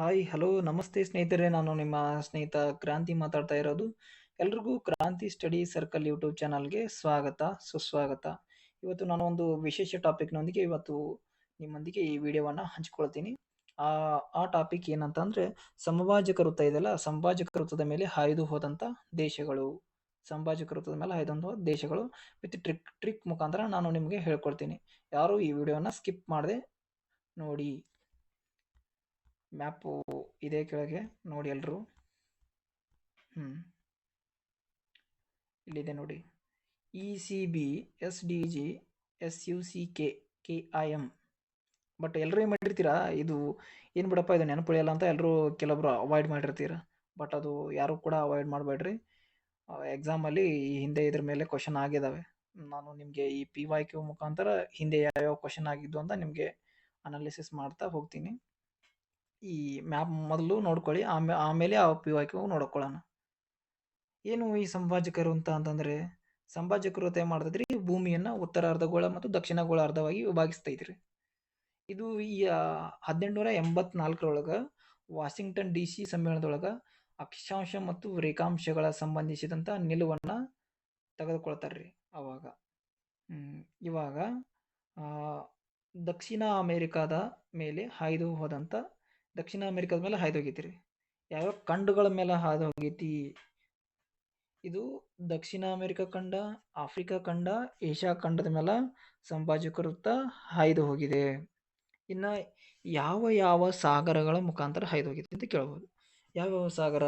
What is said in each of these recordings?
Hi hello ನಮಸ್ತೆ ಸ್ನೇಹಿತರೆ. ನಾನು ನಿಮ್ಮ ಸ್ನೇಹಿತ ಕ್ರಾಂತಿ ಮಾತಾಡ್ತಾ ಇರೋದು. ಎಲ್ರಿಗೂ ಕ್ರಾಂತಿ ಸ್ಟಡಿ ಸರ್ಕಲ್ ಯೂಟ್ಯೂಬ್ ಚಾನಲ್ಗೆ ಸ್ವಾಗತ, ಸುಸ್ವಾಗತ. ಇವತ್ತು ನಾನು ಒಂದು ವಿಶೇಷ ಟಾಪಿಕ್ನೊಂದಿಗೆ ಇವತ್ತು ನಿಮ್ಮೊಂದಿಗೆ ಈ ವಿಡಿಯೋವನ್ನು ಹಂಚ್ಕೊಳ್ತೀನಿ. ಆ ಆ ಟಾಪಿಕ್ ಏನಂತಂದರೆ, ಸಂಭಾಜಕ ವೃತ್ತ ಇದೆಯಲ್ಲ, ಸಂಭಾಜಕ ವೃತ್ತದ ಮೇಲೆ ಹಾಯ್ದು ಹೋದಂಥ ದೇಶಗಳು. ಸಂಭಾಜಕ ವೃತ್ತದ ಮೇಲೆ ಹಾಯ್ದಂಥ ದೇಶಗಳು. ವಿತ್ ಟ್ರಿಕ್ ಟ್ರಿಕ್ ಮುಖಾಂತರ ನಾನು ನಿಮಗೆ ಹೇಳ್ಕೊಡ್ತೀನಿ. ಯಾರು ಈ ವಿಡಿಯೋನ ಸ್ಕಿಪ್ ಮಾಡದೆ ನೋಡಿ. ಮ್ಯಾಪು ಇದೆ ಕೆಳಗೆ, ನೋಡಿ ಎಲ್ಲರೂ ಹ್ಞೂ ಇಲ್ಲಿದೆ ನೋಡಿ. E C B S D G S U C K K I M but ಎಲ್ಲರೂ ಏನು ಮಾಡಿರ್ತೀರಾ? ಇದು ಏನು ಬಿಡಪ್ಪ, ಇದು ನೆನಪುಳಿಯಲ್ಲ ಅಂತ ಎಲ್ಲರೂ ಕೆಲವೊಬ್ರು ಅವಾಯ್ಡ್ ಮಾಡಿರ್ತೀರ. ಬಟ್ ಅದು ಯಾರು ಕೂಡ ಅವಾಯ್ಡ್ ಮಾಡಬೇಡ್ರಿ. ಎಕ್ಸಾಮಲ್ಲಿ ಈ ಹಿಂದೆ ಇದ್ರ ಮೇಲೆ ಕ್ವಶನ್ ಆಗಿದ್ದಾವೆ ನಾನು ನಿಮಗೆ ಈ ಪಿ ವೈ ಕ್ಯೂ ಮುಖಾಂತರ ಹಿಂದೆ ಯಾವ್ಯಾವ ಕ್ವಶನ್ ಆಗಿದ್ದು ಅಂತ ನಿಮಗೆ ಅನಾಲಿಸಿಸ್ ಮಾಡ್ತಾ ಹೋಗ್ತೀನಿ. ಈ ಮ್ಯಾಪ್ ಮೊದಲು ನೋಡ್ಕೊಳ್ಳಿ, ಆಮೇ, ಆಮೇಲೆ ಆ ಪಿ ವೈ ಕ್ಯೂ ನೋಡ್ಕೊಳ್ಳೋಣ. ಏನು ಈ ಸಂಭಾಜಕರು ಅಂತ ಅಂತಂದರೆ, ಸಂಭಾಜಕರು ಏನು ಮಾಡ್ತೈತ್ರಿ ಭೂಮಿಯನ್ನು ಉತ್ತರ ಅರ್ಧಗೋಳ ಮತ್ತು ದಕ್ಷಿಣ ಗೋಳ ಅರ್ಧವಾಗಿ ವಿಭಾಗಿಸ್ತೈತ್ರಿ ಇದು ಈ ಹದಿನೆಂಟುನೂರ ಎಂಬತ್ನಾಲ್ಕರೊಳಗೆ ವಾಷಿಂಗ್ಟನ್ ಡಿ ಸಿ ಸಮ್ಮೇಳನದೊಳಗೆ ಅಕ್ಷಾಂಶ ಮತ್ತು ರೇಖಾಂಶಗಳ ಸಂಬಂಧಿಸಿದಂಥ ನಿಲುವನ್ನು ತೆಗೆದುಕೊಳ್ತಾರ್ರಿ ಆವಾಗ ಅವಾಗ ಇವಾಗ ದಕ್ಷಿಣ ಅಮೇರಿಕಾದ ಮೇಲೆ ಹಾಯ್ದು ಹೋದಂಥ ದಕ್ಷಿಣ ಅಮೆರಿಕದ ಮೇಲೆ ಹಾಯ್ದು ಹೋಗೈತಿ ರೀ ಯಾವ್ಯಾವ ಖಂಡಗಳ ಮೇಲೆ ಹಾದು ಹೋಗೈತಿ ಇದು ದಕ್ಷಿಣ ಅಮೆರಿಕ ಖಂಡ, ಆಫ್ರಿಕಾ ಖಂಡ, ಏಷ್ಯಾ ಖಂಡದ ಮೇಲೆ ಸಂಭಾಜಕ ವೃತ್ತ ಹಾಯ್ದು ಹೋಗಿದೆ. ಇನ್ನು ಯಾವ ಯಾವ ಸಾಗರಗಳ ಮುಖಾಂತರ ಹಾಯ್ದು ಹೋಗಿದೆ ಅಂತ ಕೇಳ್ಬೋದು. ಯಾವ್ಯಾವ ಸಾಗರ?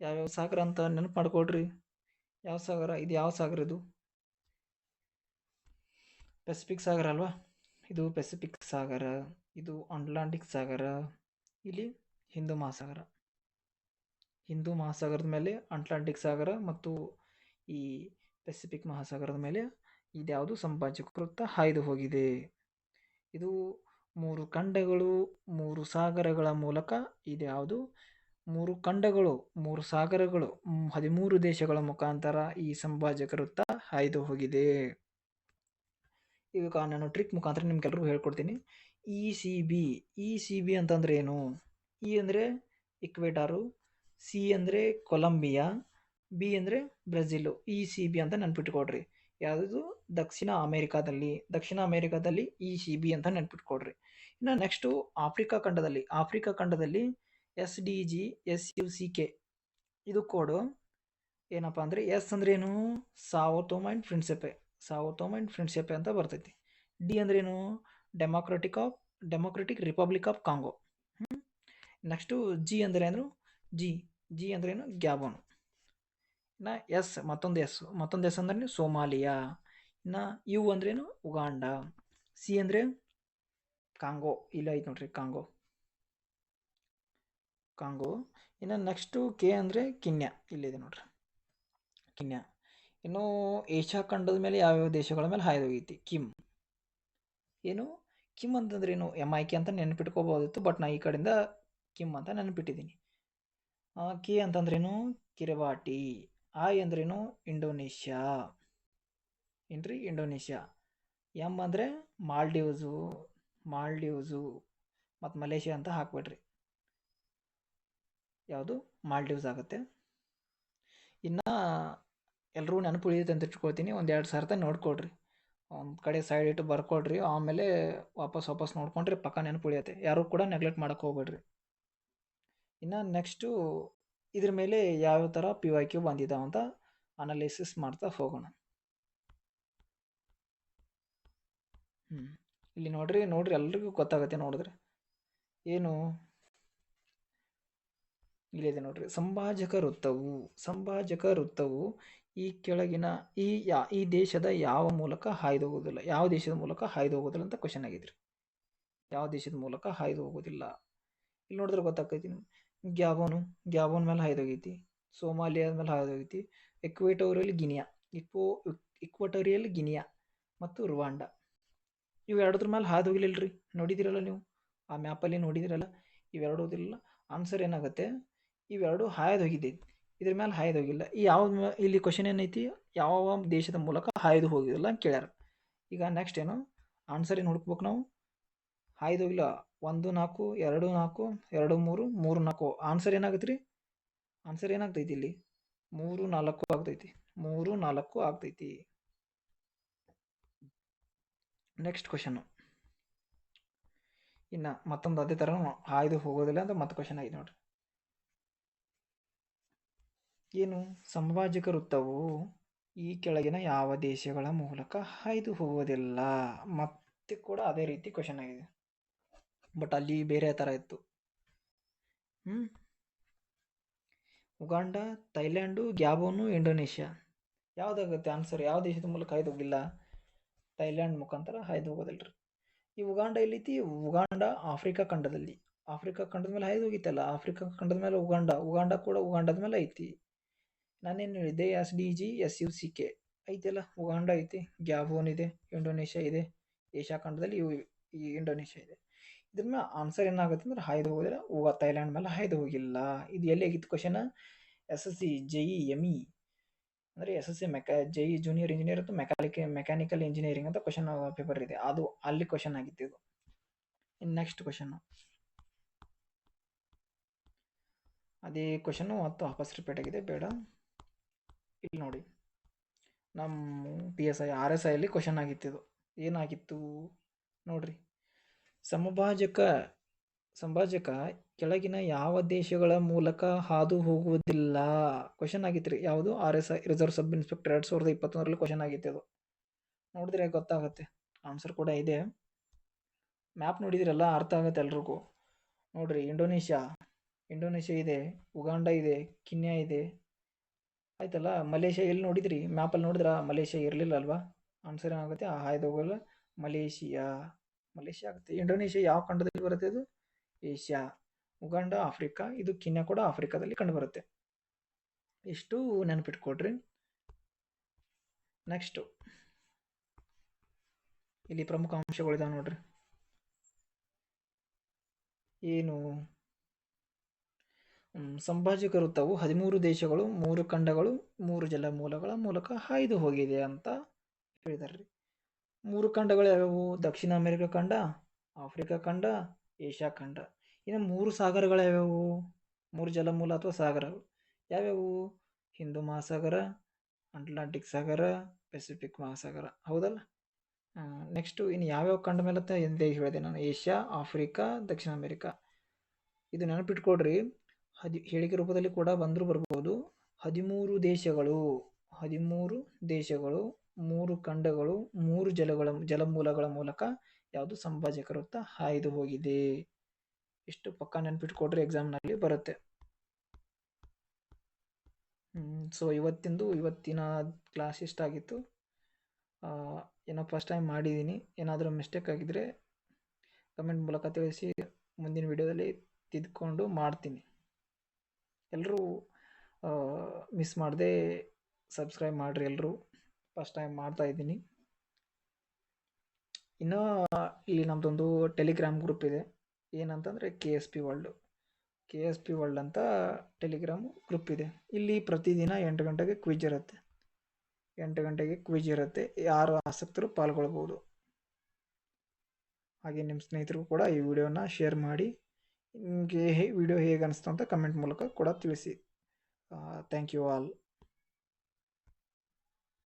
ಯಾವ್ಯಾವ ಸಾಗರ ಅಂತ ನೆನಪು ಮಾಡ್ಕೊಳ್ರಿ. ಯಾವ ಸಾಗರ? ಇದು ಯಾವ ಸಾಗರ ಇದು? ಪೆಸಿಫಿಕ್ ಸಾಗರ ಅಲ್ವಾ? ಇದು ಪೆಸಿಫಿಕ್ ಸಾಗರ. ಇದು ಅಟ್ಲಾಂಟಿಕ್ ಸಾಗರ, ಇಲ್ಲಿ ಹಿಂದೂ ಮಹಾಸಾಗರ. ಹಿಂದೂ ಮಹಾಸಾಗರದ ಮೇಲೆ ಅಟ್ಲಾಂಟಿಕ್ ಸಾಗರ ಮತ್ತು ಈ ಪೆಸಿಫಿಕ್ ಮಹಾಸಾಗರದ ಮೇಲೆ ಇದ್ಯಾವುದು ಸಂಭಾಜಕ ವೃತ್ತ ಹಾಯ್ದು ಹೋಗಿದೆ. ಇದು ಮೂರು ಖಂಡಗಳು, ಮೂರು ಸಾಗರಗಳ ಮೂಲಕ ಇದ್ಯಾವುದು ಮೂರು ಖಂಡಗಳು, ಮೂರು ಸಾಗರಗಳು, ಹದಿಮೂರು ದೇಶಗಳ ಮುಖಾಂತರ ಈ ಸಂಭಾಜಕ ವೃತ್ತ ಹಾಯ್ದು ಹೋಗಿದೆ. ಈಗ ನಾನು ಟ್ರಿಕ್ ಮುಖಾಂತರ ನಿಮ್ಗೆಲ್ರಿಗೂ ಹೇಳ್ಕೊಡ್ತೀನಿ. E C B E C B ಅಂತಂದ್ರೆ ಏನು? ಇ ಅಂದರೆ ಇಕ್ವೇಟಾರು ಸಿ ಅಂದರೆ ಕೊಲಂಬಿಯಾ ಬಿ ಅಂದರೆ ಬ್ರೆಜಿಲು ಇ ಸಿ ಬಿ ಅಂತ ನೆನ್ಪಿಟ್ಕೊಡ್ರಿ. ಯಾವುದು? ದಕ್ಷಿಣ ಅಮೇರಿಕಾದಲ್ಲಿ ದಕ್ಷಿಣ ಅಮೇರಿಕಾದಲ್ಲಿ ಇ ಸಿ ಬಿ ಅಂತ ನೆನ್ಪಿಟ್ಕೊಡ್ರಿ. ಇನ್ನು ನೆಕ್ಸ್ಟು ಆಫ್ರಿಕಾ ಖಂಡದಲ್ಲಿ ಆಫ್ರಿಕಾ ಖಂಡದಲ್ಲಿ S D G S U C K ಇದು ಕೋಡು ಏನಪ್ಪ ಅಂದರೆ ಎಸ್ ಅಂದ್ರೇನು Sao Tome and friendship Sao Tome and friendship ಅಂತ ಬರ್ತೈತಿ. ಡಿ ಅಂದ್ರೇನು democratic of democratic republic of Congo next G ಅಂದರೆ ಏನು? ಜಿ ಜಿ ಅಂದ್ರೇನು ಗ್ಯಾಬೋನ್ ಇನ್ನು ಎಸ್ ಮತ್ತೊಂದು ಎಸ್ ಮತ್ತೊಂದು ಎಸ್ ಅಂದ್ರೆ ಸೋಮಾಲಿಯಾ ಇನ್ನು ಯು ಅಂದ್ರೇನು ಉಗಾಂಡ ಸಿ ಅಂದರೆ ಕಾಂಗೋ ಇಲ್ಲ, ಐತೆ ನೋಡ್ರಿ ಕಾಂಗೋ ಕಾಂಗೋ ಇನ್ನು ನೆಕ್ಸ್ಟು ಕೆ ಅಂದರೆ ಕಿನ್ಯಾ ಇಲ್ಲಿದೆ ನೋಡ್ರಿ. ಕಿನ್ಯಾ ಇನ್ನು ಏಷ್ಯಾ ಖಂಡದ ಮೇಲೆ ಯಾವ್ಯಾವ ದೇಶಗಳ ಮೇಲೆ ಹಾಯ್ದೋಗೈತಿ? ಕಿಮ್. ಏನು? ಕಿಮ್ ಅಂತಂದ್ರೆ ಏನು? ಎಂ ಐ ಕೆ ಅಂತ ನೆನಪಿಟ್ಕೋಬೋದಿತ್ತು ಬಟ್ ನಾ ಈ ಕಡೆಯಿಂದ ಕಿಮ್ ಅಂತ ನೆನಪಿಟ್ಟಿದ್ದೀನಿ. ಕೆ ಅಂತಂದ್ರೇನು ಕಿರವಾಟಿ. ಐ ಅಂದ್ರೇನು ಇಂಡೋನೇಷ್ಯಾ. ಏನ್ರಿ? ಇಂಡೋನೇಷ್ಯಾ. ಎಂ ಅಂದರೆ ಮಾಲ್ಡೀವ್ಸು ಮಾಲ್ಡೀವ್ಸು, ಮತ್ತು ಮಲೇಷ್ಯಾ ಅಂತ ಹಾಕ್ಬಿಡ್ರಿ. ಯಾವುದು? ಮಾಲ್ಡೀವ್ಸ್ ಆಗುತ್ತೆ. ಇನ್ನು ಎಲ್ಲರೂ ನೆನಪು ಉಳಿಯುತ್ತೆ ಅಂತ ಇಟ್ಕೊಳ್ತೀನಿ. ಒಂದು ಎರಡು ಸರ್ತ ನೋಡ್ಕೊಳ್ರಿ. ಒಂದು ಕಡೆ ಸೈಡ್ ಇಟ್ಟು ಬರ್ಕೊಡ್ರಿ ಆಮೇಲೆ ವಾಪಸ್ ವಾಪಸ್ ನೋಡ್ಕೊಂಡ್ರಿ ಪಕ್ಕ ನೆನಪು ಉಳಿಯುತ್ತೆ. ಯಾರೂ ಕೂಡ ನೆಗ್ಲೆಕ್ಟ್ ಮಾಡೋಕೆ ಹೋಗ್ಬೇಡ್ರಿ. ಇನ್ನು ನೆಕ್ಸ್ಟು ಇದ್ರ ಮೇಲೆ ಯಾವ್ಯಾವ ಥರ ಪಿ ವೈ ಕ್ಯೂ ಬಂದಿದ್ದಾವೆ ಅಂತ ಅನಾಲಿಸಿಸ್ ಮಾಡ್ತಾ ಹೋಗೋಣ. ಹ್ಞೂ ಇಲ್ಲಿ ನೋಡ್ರಿ ನೋಡ್ರಿ ಎಲ್ರಿಗೂ ಗೊತ್ತಾಗುತ್ತೆ ನೋಡಿದ್ರೆ. ಏನು? ಇಲ್ಲಿದೆ ನೋಡ್ರಿ. ಸಂಭಾಜಕ ವೃತ್ತವು ಸಂಭಾಜಕ ವೃತ್ತವು ಈ ಕೆಳಗಿನ ಈ, ಯಾ, ಈ ದೇಶದ ಯಾವ ಮೂಲಕ ಹಾಯ್ದು ಹೋಗೋದಿಲ್ಲ ಯಾವ ದೇಶದ ಮೂಲಕ ಹಾಯ್ದು ಹೋಗೋದಿಲ್ಲ ಅಂತ ಕ್ವಶನ್ ಆಗಿದ್ರಿ. ಯಾವ ದೇಶದ ಮೂಲಕ ಹಾಯ್ದು ಹೋಗೋದಿಲ್ಲ ಇಲ್ಲಿ ನೋಡಿದ್ರೆ ಗೊತ್ತಾಗ್ತೈತಿ ಗ್ಯಾಬೋನು, ಗ್ಯಾಬೋನ್ ಮೇಲೆ ಹಾಯ್ದೋಗೈತಿ, ಸೋಮಾಲಿಯಾದ ಮೇಲೆ ಹಾಯ್ದೋಗೈತಿ, ಎಕ್ವೇಟೋರಿಯಲ್ ಗಿನಿಯಾ ಇಕ್ವೋ ಇಕ್ವಟೋರಿಯಲ್ ಗಿನಿಯಾ ಮತ್ತು ರುವಾಂಡ. ಇವು ಮೇಲೆ ಹಾದು ಹೋಗಿಲ್ಲ ರೀ ನೋಡಿದಿರಲ್ಲ ನೀವು? ಆ ಮ್ಯಾಪಲ್ಲಿ ನೋಡಿದಿರಲ್ಲ? ಇವೆರಡೋದಿಲ್ಲ ಆನ್ಸರ್ ಏನಾಗುತ್ತೆ? ಇವೆರಡು ಹಾಯ್ದು ಹೋಗಿದೆ ಇದ್ರ ಮೇಲೆ ಹಾಯ್ದು ಹೋಗಿಲ್ಲ ಯಾವ ಇಲ್ಲಿ ಕ್ವಶನ್ ಏನೈತಿ? ಯಾವ ದೇಶದ ಮೂಲಕ ಹಾಯ್ದು ಹೋಗಿಲ್ಲ ಅಂತ ಕೇಳ್ಯಾರ. ಈಗ ನೆಕ್ಸ್ಟ್ ಏನು? ಆನ್ಸರ್ ಏನು ಹುಡುಕ್ಬೇಕು ನಾವು? ಹಾಯ್ದು ಹೋಗಿಲ್ಲ ಒಂದು, ನಾಲ್ಕು, ಎರಡು ನಾಲ್ಕು, ಎರಡು, ಮೂರು ಮೂರು, ನಾಲ್ಕು. ಆನ್ಸರ್ ಏನಾಗುತ್ತೆ ರೀ ಆನ್ಸರ್ ಏನಾಗ್ತೈತಿ ಇಲ್ಲಿ? ಮೂರು, ನಾಲ್ಕು ಆಗ್ತೈತಿ. ಮೂರು, ನಾಲ್ಕು ಆಗ್ತೈತಿ. ನೆಕ್ಸ್ಟ್ ಕ್ವಶನ್ನು ಇನ್ನು ಮತ್ತೊಂದು ಅದೇ ಥರ ಹಾಯ್ದು ಹೋಗೋದಿಲ್ಲ ಅಂತ ಮತ್ತೆ ಕ್ವಶನ್ ಆಗಿದೆ ನೋಡ್ರಿ. ಏನು ಸಾಮಾಜಿಕ ವೃತ್ತವು ಈ ಕೆಳಗಿನ ಯಾವ ದೇಶಗಳ ಮೂಲಕ ಹಾಯ್ದು ಹೋಗೋದಿಲ್ಲ ಮತ್ತೆ ಕೂಡ ಅದೇ ರೀತಿ ಕ್ವಶನ್ ಆಗಿದೆ. ಬಟ್ ಅಲ್ಲಿ ಬೇರೆ ಥರ ಇತ್ತು. Uganda, Thailand, Gabon, Indonesia. ಯಾವುದಾಗುತ್ತೆ answer ಯಾವ ದೇಶದ ಮೂಲಕ ಹಾಯ್ದು ಹೋಗಿಲ್ಲ? ಥೈಲ್ಯಾಂಡ್ ಮುಖಾಂತರ ಹಾಯ್ದು ಹೋಗೋದಿಲ್ಲ ರೀ ಈ ಉಗಾಂಡ ಎಲ್ಲೈತಿ ಉಗಾಂಡ ಆಫ್ರಿಕಾ ಖಂಡದಲ್ಲಿ. ಆಫ್ರಿಕಾ ಖಂಡದ ಮೇಲೆ ಹಾಯ್ದು ಹೋಗಿತ್ತಲ್ಲ? ಆಫ್ರಿಕಾ ಖಂಡದ ಮೇಲೆ ಉಗಾಂಡ. ಉಗಾಂಡ ಕೂಡ ಉಗಾಂಡದ ಮೇಲೆ ಐತಿ. ನಾನೇನು ಇದೆ? S D G, S U C K. ಐತೆಲ್ಲ? Uganda ಐತಿ, ಗ್ಯಾಬೋನ್ ಇದೆ, ಇಂಡೋನೇಷ್ಯಾ ಇದೆ, ಏಷ್ಯಾ ಖಂಡದಲ್ಲಿ ಇವು ಈ ಇಂಡೋನೇಷ್ಯಾ ಇದೆ. ಇದ್ರ ಮೇಲೆ ಆನ್ಸರ್ ಏನಾಗುತ್ತೆ ಅಂದ್ರೆ ಹಾಯ್ದು ಹೋಗೋದಿಲ್ಲ ಹೋಗ ಥೈಲ್ಯಾಂಡ್ ಮೇಲೆ ಹಾಯ್ದು ಹೋಗಿಲ್ಲ. ಇದು ಎಲ್ಲಿ ಆಗಿತ್ತು question S S C, J E M E. ಅಂದರೆ S S C mech J E junior engineer ಮತ್ತು ಮೆಕ್ಯಾನಿಕ್ ಮೆಕ್ಯಾನಿಕಲ್ ಇಂಜಿನಿಯರಿಂಗ್ ಅಂತ ಕ್ವಶನ್ ಪೇಪರ್ ಇದೆ. ಅದು ಅಲ್ಲಿ ಕ್ವಶನ್ ಆಗಿತ್ತು ಇದು. ಇನ್ನು ನೆಕ್ಸ್ಟ್ ಕ್ವಶನ್ ಅದೇ ಕ್ವಶನ್ನು ಮತ್ತು ವಾಪಸ್ ರಿಪೀಟ್ ಆಗಿದೆ. ಬೇಡ. ಇಲ್ಲಿ ನೋಡಿ. ನಮ್ಮ P S I R S ಐಯಲ್ಲಿ question ಆಗಿತ್ತು ಇದು ಏನಾಗಿತ್ತು? ನೋಡ್ರಿ. ಸಮಭಾಜಕ, ಸಂಭಾಜಕ ಕೆಳಗಿನ ಯಾವ ದೇಶಗಳ ಮೂಲಕ ಹಾದು ಹೋಗುವುದಿಲ್ಲ? ಕ್ವಶನ್ ಆಗಿತ್ತು ರೀ ಯಾವುದು? R S I reserve sub inspector ಎರಡು ಸಾವಿರದ ಇಪ್ಪತ್ತೊಂದರಲ್ಲಿ ಕ್ವಶನ್ ಆಗಿತ್ತು ಅದು ನೋಡಿದ್ರೆ ಗೊತ್ತಾಗುತ್ತೆ. ಆನ್ಸರ್ ಕೂಡ ಇದೆ. ಮ್ಯಾಪ್ ನೋಡಿದ್ರೆಲ್ಲ, ಅರ್ಥ ಆಗುತ್ತೆ ಎಲ್ರಿಗೂ. ನೋಡ್ರಿ ಇಂಡೋನೇಷ್ಯಾ ಇಂಡೋನೇಷ್ಯಾ ಇದೆ ಉಗಾಂಡ ಇದೆ ಕಿನ್ಯಾ ಇದೆ ಆಯ್ತಲ್ಲ, ಮಲೇಷ್ಯಾ ಎಲ್ಲಿ ನೋಡಿದ್ರಿ? ಮ್ಯಾಪಲ್ಲಿ ನೋಡಿದ್ರ? ಮಲೇಷ್ಯಾ ಇರಲಿಲ್ಲ ಅಲ್ವಾ? ಆನ್ಸರ್ ಏನಾಗುತ್ತೆ? ಆ ಹೋಗಲ್ಲ. ಮಲೇಷಿಯಾ. ಮಲೇಷ್ಯಾ ಆಗುತ್ತೆ. ಇಂಡೋನೇಷ್ಯಾ ಯಾವ ಖಂಡದಲ್ಲಿ ಬರುತ್ತೆ ಅದು ಏಷ್ಯಾ. Uganda, Africa. ಇದು ಕಿನ್ಯಾ ಕೂಡ ಆಫ್ರಿಕಾದಲ್ಲಿ ಕಂಡುಬರುತ್ತೆ. ಇಷ್ಟು ನೆನಪಿಟ್ಕೊಡ್ರಿ. ನೆಕ್ಸ್ಟು ಇಲ್ಲಿ ಪ್ರಮುಖ ಅಂಶಗಳಿದಾವೆ ನೋಡ್ರಿ. ಏನು? ಸಂಭಾಜಕ ವೃತ್ತವು ಹದಿಮೂರು ದೇಶಗಳು, ಮೂರು ಖಂಡಗಳು, ಮೂರು ಜಲಮೂಲಗಳ ಮೂಲಕ ಹಾಯ್ದು ಹೋಗಿದೆ ಅಂತ ಹೇಳಿದಾರೆ ಮೂರು ಖಂಡಗಳು ಯಾವ್ಯಾವು ದಕ್ಷಿಣ ಅಮೆರಿಕ ಖಂಡ, ಆಫ್ರಿಕಾ ಖಂಡ, ಏಷ್ಯಾ ಖಂಡ. ಇನ್ನು ಮೂರು ಸಾಗರಗಳು ಯಾವ್ಯಾವು ಮೂರು ಜಲಮೂಲ ಅಥವಾ ಸಾಗರಗಳು. ಯಾವ್ಯಾವು? ಹಿಂದೂ ಮಹಾಸಾಗರ, ಅಟ್ಲಾಂಟಿಕ್ ಸಾಗರ, ಪೆಸಿಫಿಕ್ ಮಹಾಸಾಗರ. ಹೌದಲ್ಲ? ನೆಕ್ಸ್ಟು ಇನ್ನು ಯಾವ್ಯಾವ ಖಂಡ ಮೇಲೆ ಎಂದೇ ಹೇಳಿದೆ ನಾನು. ಏಷ್ಯಾ, ಆಫ್ರಿಕಾ, ದಕ್ಷಿಣ ಅಮೆರಿಕಾ. ಇದು ನೆನಪಿಟ್ಕೊಡ್ರಿ ಹದಿ, ಹೇಳಿಕೆ ರೂಪದಲ್ಲಿ ಕೂಡ ಬಂದರೂ ಬರ್ಬೋದು. ಹದಿಮೂರು ದೇಶಗಳು ಹದಿಮೂರು ದೇಶಗಳು, ಮೂರು ಖಂಡಗಳು, ಮೂರು ಜಲಗಳ, ಜಲಮೂಲಗಳ ಮೂಲಕ ಯಾವುದು ಸಂಭಾಜಕ ವೃತ್ತ ಹಾಯ್ದು ಹೋಗಿದೆ. ಇಷ್ಟು ಪಕ್ಕ ನೆನ್ಪಿಟ್ಕೊಟ್ರೆ ಎಕ್ಸಾಮ್ನಲ್ಲಿ ಬರುತ್ತೆ. ಸೊ ಇವತ್ತಿಂದು, ಇವತ್ತಿನ ಕ್ಲಾಸ್ ಇಷ್ಟಾಗಿತ್ತು ಏನೋ ಫಸ್ಟ್ ಟೈಮ್ ಮಾಡಿದ್ದೀನಿ ಏನಾದರೂ ಮಿಸ್ಟೇಕ್ ಆಗಿದ್ದರೆ ಕಮೆಂಟ್ ಮೂಲಕ ತಿಳಿಸಿ, ಮುಂದಿನ ವಿಡಿಯೋದಲ್ಲಿ ತಿದ್ಕೊಂಡು ಮಾಡ್ತೀನಿ. ಎಲ್ಲರೂ ಮಿಸ್ ಮಾಡದೆ ಸಬ್ಸ್ಕ್ರೈಬ್ ಮಾಡಿರಿ ಎಲ್ಲರೂ ಫಸ್ಟ್ ಟೈಮ್ ಮಾಡ್ತಾ ಇದ್ದೀನಿ. ಇನ್ನು ಇಲ್ಲಿ ನಮ್ಮದೊಂದು ಟೆಲಿಗ್ರಾಮ್ ಗ್ರೂಪ್ ಇದೆ. ಏನಂತಂದರೆ K S P world K S P world ಅಂತ ಟೆಲಿಗ್ರಾಮ್ ಗ್ರೂಪ್ ಇದೆ. ಇಲ್ಲಿ ಪ್ರತಿದಿನ ಎಂಟು ಗಂಟೆಗೆ ಕ್ವಿಜ್ ಇರುತ್ತೆ. ಎಂಟು ಗಂಟೆಗೆ ಕ್ವಿಜ್ ಇರುತ್ತೆ. ಯಾರು ಆಸಕ್ತರು ಪಾಲ್ಗೊಳ್ಬೋದು. ಹಾಗೆ ನಿಮ್ಮ ಸ್ನೇಹಿತರಿಗೂ ಕೂಡ ಈ ವಿಡಿಯೋನ ಶೇರ್ ಮಾಡಿ. ನಿಮಗೆ ವಿಡಿಯೋ ಹೇಗೆ ಅನಿಸ್ತು ಅಂತ ಕಮೆಂಟ್ ಮೂಲಕ ಕೂಡ ತಿಳಿಸಿ. Thank you all